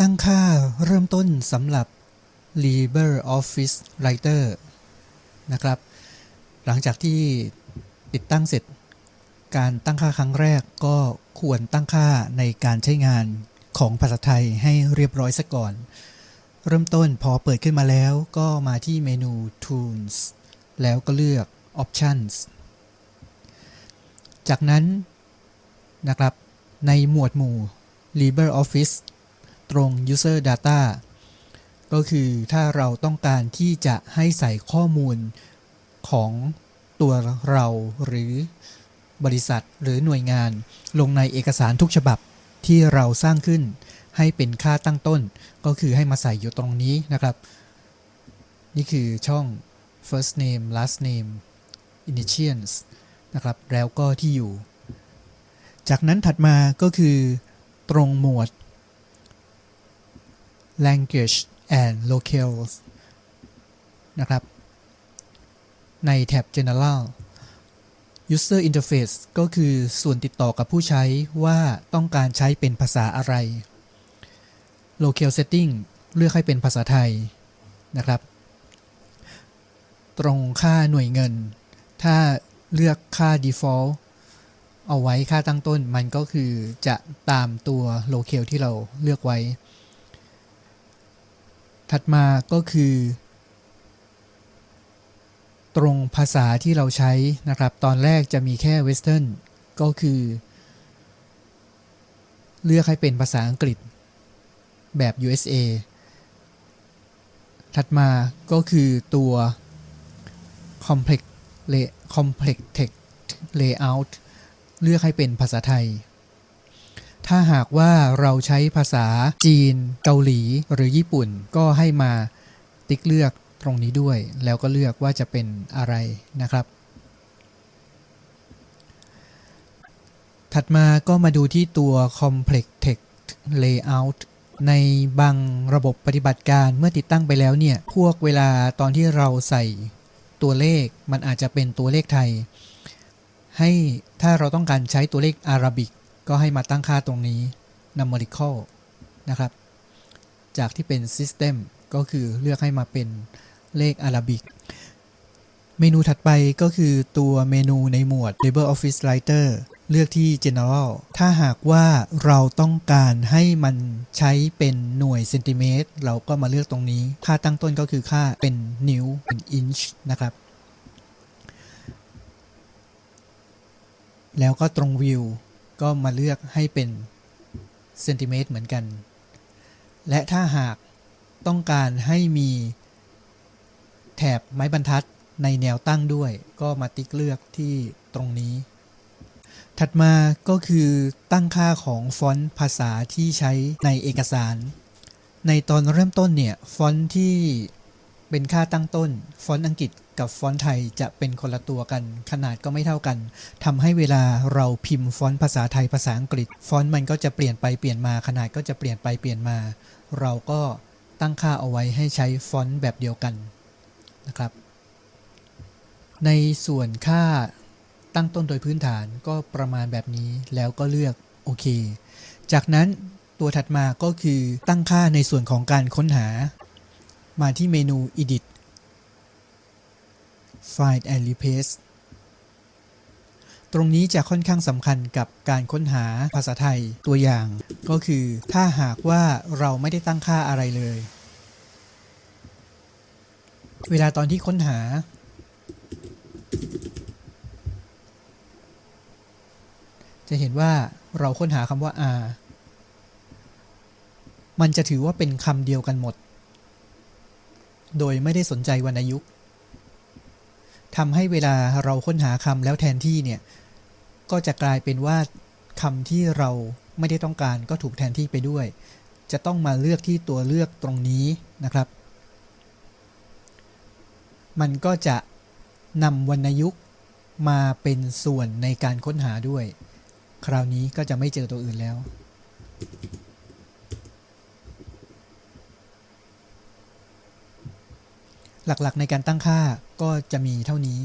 ตั้งค่าเริ่มต้นสำหรับ LibreOffice Writer นะครับ หลังจากที่ติดตั้งเสร็จ การตั้งค่าครั้งแรกก็ควรตั้งค่าในการใช้งานของภาษาไทยให้เรียบร้อยซะก่อน เริ่มต้นพอเปิดขึ้นมาแล้วก็มาที่เมนู Tools แล้วก็เลือก Options จากนั้นนะครับ ในหมวดหมู่ LibreOffice ตรง User Data ก็คือถ้าเราต้องการที่จะให้ใส่ข้อมูลของตัวเราหรือบริษัทหรือหน่วยงานลงในเอกสารทุกฉบับที่เราสร้างขึ้น ให้เป็นค่าตั้งต้น ก็คือให้มาใส่อยู่ตรงนี้นะครับ นี่คือช่อง first name last name initials นะครับ แล้วก็ที่อยู่ จากนั้นถัดมาก็คือ ตรงหมวด language and locales นะครับ ในแท็บ general user interface ก็คือส่วนติดต่อกับผู้ใช้ว่าต้องการใช้เป็นภาษาอะไร local setting เลือกให้เป็นภาษาไทยนะครับ ตรงค่าหน่วยเงิน ถ้าเลือกค่า default เอาไว้ค่าตั้งต้นมันก็คือจะตามตัว locale ที่เราเลือกไว้ ถัดมาก็คือ ตรงภาษาที่เราใช้นะครับ ตอนแรกจะมีแค่ Western ก็คือ เลือกให้เป็นภาษาอังกฤษแบบ USA ถัดมาก็คือตัว Complex Complex Text Layout เลือกให้เป็นภาษาไทย ถ้าหากว่าเราใช้ภาษาจีน เกาหลีหรือญี่ปุ่น ก็ให้มาติ๊กเลือกตรงนี้ด้วย แล้วก็เลือกว่าจะเป็นอะไรนะครับ ถัดมาก็มาดูที่ตัว Complex Text Layout ในบางระบบปฏิบัติการเมื่อติดตั้งไปแล้วเนี่ย พวกเวลาตอนที่เราใส่ตัวเลขมันอาจจะเป็นตัวเลขไทย ให้ถ้าเราต้องการใช้ตัวเลขอาราบิก ก็ให้มาตั้งค่าตรงนี้ numerical นะครับ จากที่เป็น system ก็คือเลือกให้มาเป็นเลขอาราบิก เมนูถัดไปก็คือตัวเมนูในหมวด LibreOffice Writer เลือกที่ General ถ้าหากว่าเราต้องการให้มันใช้เป็นหน่วยเซนติเมตร เราก็มาเลือกตรงนี้ ค่าตั้งต้นก็คือค่าเป็นนิ้ว เป็นอินช์นะครับ แล้วก็ตรงวิว ก็มาเลือกให้เป็นเซนติเมตรเหมือนกัน และถ้าหากต้องการให้มีแถบไม้บรรทัดในแนวตั้งด้วย ก็มาติ๊กเลือกที่ตรงนี้ ถัดมาก็คือตั้งค่าของฟอนต์ภาษาที่ใช้ในเอกสาร ในตอนเริ่มต้นเนี่ย ฟอนต์ที่ เป็นค่าตั้งต้น ฟอนต์อังกฤษกับฟอนต์ไทยจะเป็นคนละตัวกัน ขนาดก็ไม่เท่ากันทำให้เวลาเราพิมพ์ฟอนต์ภาษาไทยภาษาอังกฤษ ฟอนต์มันก็จะเปลี่ยนไปเปลี่ยนมา ขนาดก็จะเปลี่ยนไปเปลี่ยนมา เราก็ตั้งค่าเอาไว้ให้ใช้ฟอนต์แบบเดียวกันนะครับ ในส่วนค่าตั้งต้นโดยพื้นฐานก็ประมาณแบบนี้แล้วก็เลือกโอเค จากนั้นตัวถัดมาก็คือตั้งค่าในส่วนของการค้นหา มาที่เมนู edit find and replace ตรงนี้จะค่อนข้างสำคัญกับการค้นหาภาษาไทยตัวอย่าง ก็คือถ้าหากว่าเราไม่ได้ตั้งค่าอะไรเลย เวลาตอนที่ค้นหา จะเห็นว่าเราค้นหาคำว่า R มันจะถือว่าเป็นคำเดียวกันหมด โดยไม่ได้สนใจวรรณยุกต์ทำให้เวลาเราค้นหาคำแล้วแทนที่เนี่ย ก็จะกลายเป็นว่าคำที่เราไม่ได้ต้องการก็ถูกแทนที่ไปด้วย จะต้องมาเลือกที่ตัวเลือกตรงนี้นะครับ มันก็จะนำวรรณยุกต์มาเป็นส่วนในการค้นหาด้วย คราวนี้ก็จะไม่เจอตัวอื่นแล้ว หลักๆ ในการตั้งค่าก็จะมีเท่านี้